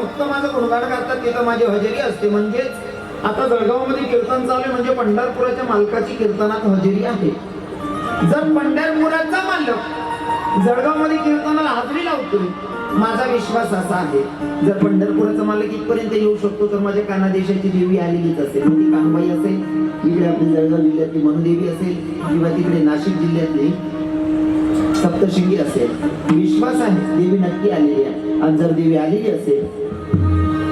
फक्त माझं गुणगान करतात तिथं माझी हजेरी असते. म्हणजेच आता जळगावमध्ये कीर्तन चालू आहे म्हणजे पंढरपुराच्या मालकाची कीर्तनात हजेरी आहे. जर पंढरपुराचा मालक जळगावमध्ये कीर्तनाला हाजरी लावतोय माझा विश्वास असा आहे. जर पंढरपुराचा मालक इथपर्यंत येऊ शकतो तर माझ्या काना देशाची देवी आलेलीच असेल. म्हणजे मग ती कानबाई असेल इकडे आपली जळगाव जिल्ह्यातली मनुदेवी असेल किंवा तिकडे नाशिक जिल्ह्यातली सप्तशृंगी असेल. विश्वास आहे देवी नक्की आलेली आहे. आणि जर देवी आलेली असेल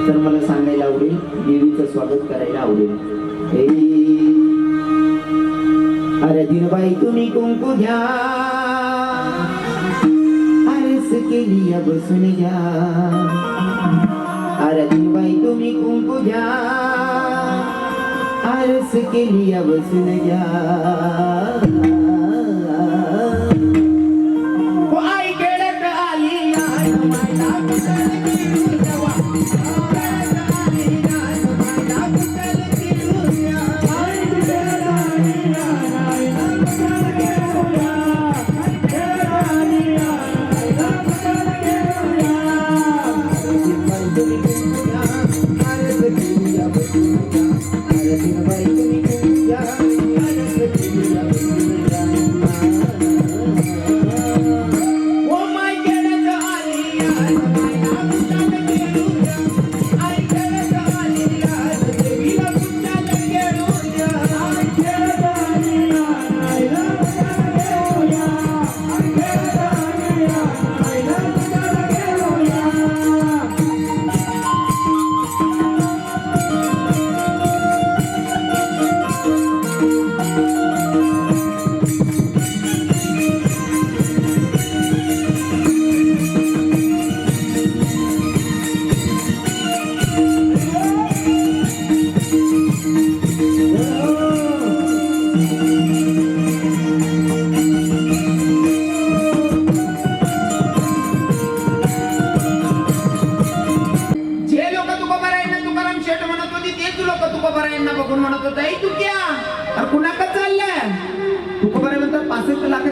तर मला सांगायला आवडेल देवीचं स्वागत करायला आवडेल. हे अरे दिनबाई तुम्ही कुंकू घ्या. आरस केली बसून घ्या. अरे दिनबाई तुम्ही कुंकू घ्या. आरस केली बसून घ्या. ओ आई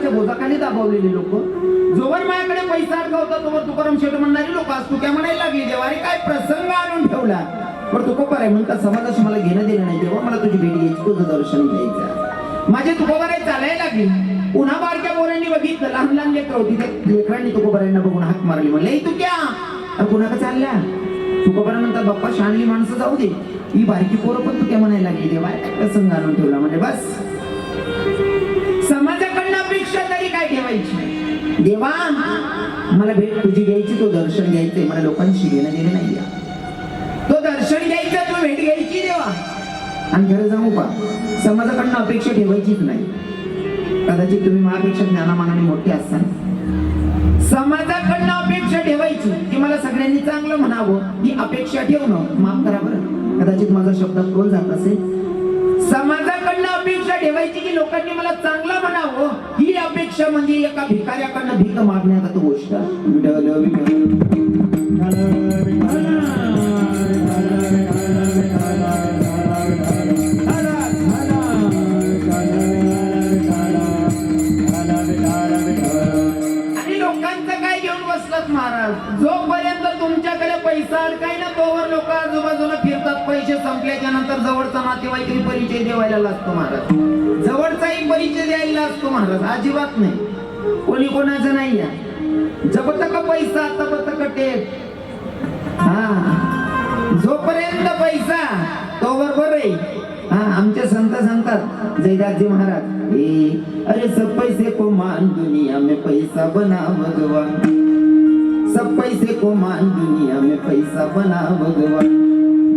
पासष्ट लाखाच्या दाबवलेली लोक. जोवर माझ्याकडे पैसा अडकवता तोवर तुकाराम शेट म्हणणारी लोक आज तुक्या म्हणायला लागली जेव्हा अरे काय प्रसंग आणून ठेवला? पण आहे. म्हणता समाजाशी मला घेणं देणं नाही तेव्हा मला तुझी भेट घ्यायची तुझं दर्शन घ्यायचं माझे तुकोबाराय चालायला लागली. पुन्हा बारक्या पोरांनी बघितलं. लहान लहान लेकर होती ते. लेकरांनी तुकोबारायांना बघून हाक मारली. म्हणले तू क्या? अरे का चालल्या? तुकोबारा म्हणतात बाप्पा शहाणली माणसं जाऊ दे. ही बारकी पोरं पण तुक्या म्हणायला लागली देवा? प्रसंग आणून ठेवला? म्हणजे बस. देवा मला भेट तुझी घ्यायची तो दर्शन घ्यायचंय. मला लोकांशी घेणं देणं नाही तो दर्शन घ्यायचा तू भेट घ्यायची देवा. आणि खरं जाऊ का समाजाकडनं अपेक्षा ठेवायचीच नाही. कदाचित तुम्ही माझ्यापेक्षा ज्ञानामानाने मोठे असाल. समाजाकडनं अपेक्षा ठेवायची की मला सगळ्यांनी चांगलं म्हणावं ही अपेक्षा ठेवणं माफ करा बरं. कदाचित माझा शब्द खोल जात असेल. समाजाकडनं अपेक्षा ठेवायची की लोकांनी मला चांगलं म्हणावं ही अपेक्षा म्हणजे एका भिकाऱ्याकडनं भीक मागण्यागत गोष्ट विठ्ठल, आणि लोकांचं काय घेऊन बसलात महाराज? जो पैसा काही ना तोवर लोक आजूबाजूला फिरतात. पैसे संपल्याच्या नंतर जवळचा नातेवाईक परिचय देवायला लागतो महाराज. जवळचाही परिचय द्यायला असतो महाराज. अजिबात नाही. कोणी कोणाचं नाही आहे. जपत तक पैसा तब तक टेप? हा. जोपर्यंत पैसा तोवर बरे हा आमचे संत सांगतात जयदासजी महाराज ए अरे सब पैसे को मान दुनिया में पैसा बना भगवान. सब पैसे को मान दुनिया में पैसा बना भगवान।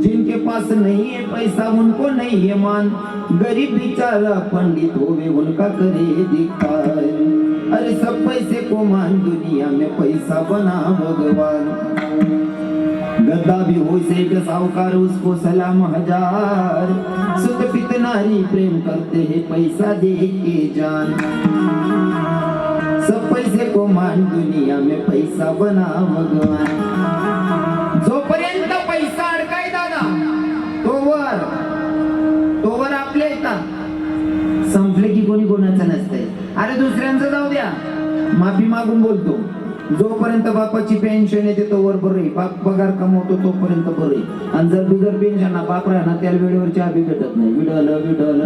जिनके पास नहीं है पैसा, उनको नहीं है मान। गरीब बेचारा पंडित होवे, उनका करे दिखाए अरे सब पैसे को मान दुनिया में पैसा बना भगवान। गद्दा भी हो सेठ साहूकार, उसको सलाम हज़ार। सुत पित नारी प्रेम करते हैं, पैसा दे के जान। सब पैसे को मान दुनिया में पैसा बना भगवान. जोपर्यंत पैसा अडकाय दादा तोवर तोवर आपले येतात. संपले की कोणी कोणाचं नसतंय. अरे दुसऱ्यांचं जाऊ द्या. माफी मागून बोलतो. जोपर्यंत बापाची पेन्शन येते तोवर बरं आहे. बाप पगार कमवतो तोपर्यंत बरं आहे. आणि जर बिगर पेन्शन ना बाप राहणार ना त्याला वेळेवर चहा भेटत नाही. Widal Widal